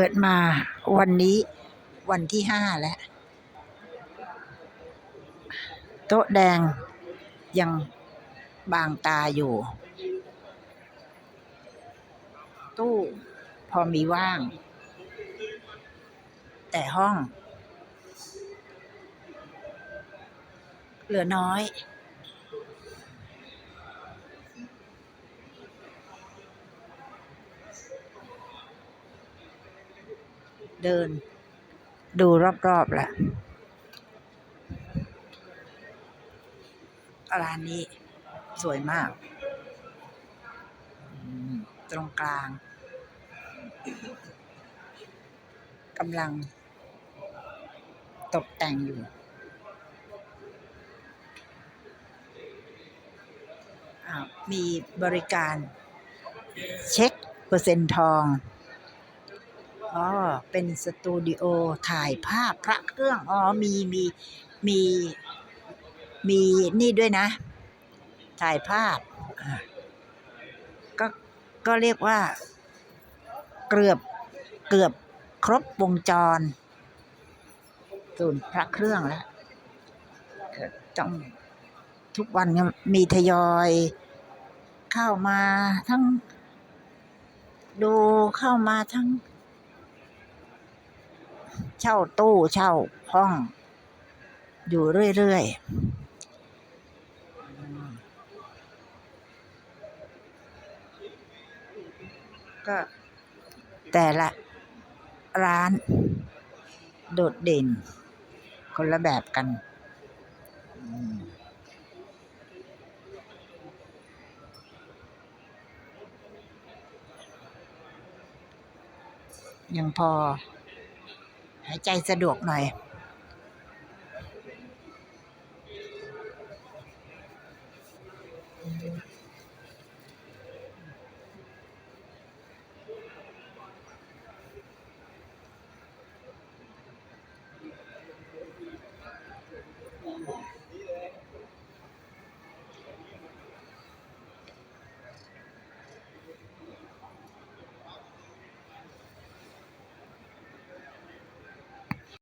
ปิดมาวันนี้วันที่ห้าแล้ว โต๊ะแดงยังบางตาอยู่ ตู้พอมีว่าง แต่ห้อง เหลือน้อย เดิน ดูรอบๆแหละร้านนี้ สวยมาก ตรงกลางกำลัง ตกแต่งอยู่ มีบริการเช็คเปอร์เซ็นต์ทอง อ๋อเป็นสตูดิโอถ่ายภาพพระเครื่อง อ๋อ มีมีมีมีนี่ด้วยนะ ถ่ายภาพก็ก็เรียกว่า เกือบเกือบครบวงจรศูนย์พระเครื่องแล้วต้องทุกวันมีทยอยเข้ามาทั้ง ดูเข้ามาทั้ง เช่าตู้เช่าห้อง อยู่เรื่อยๆ ก็แต่ละร้านโดดเด่น คนละแบบกัน ยังพอ หายใจสะดวกหน่อย Thank.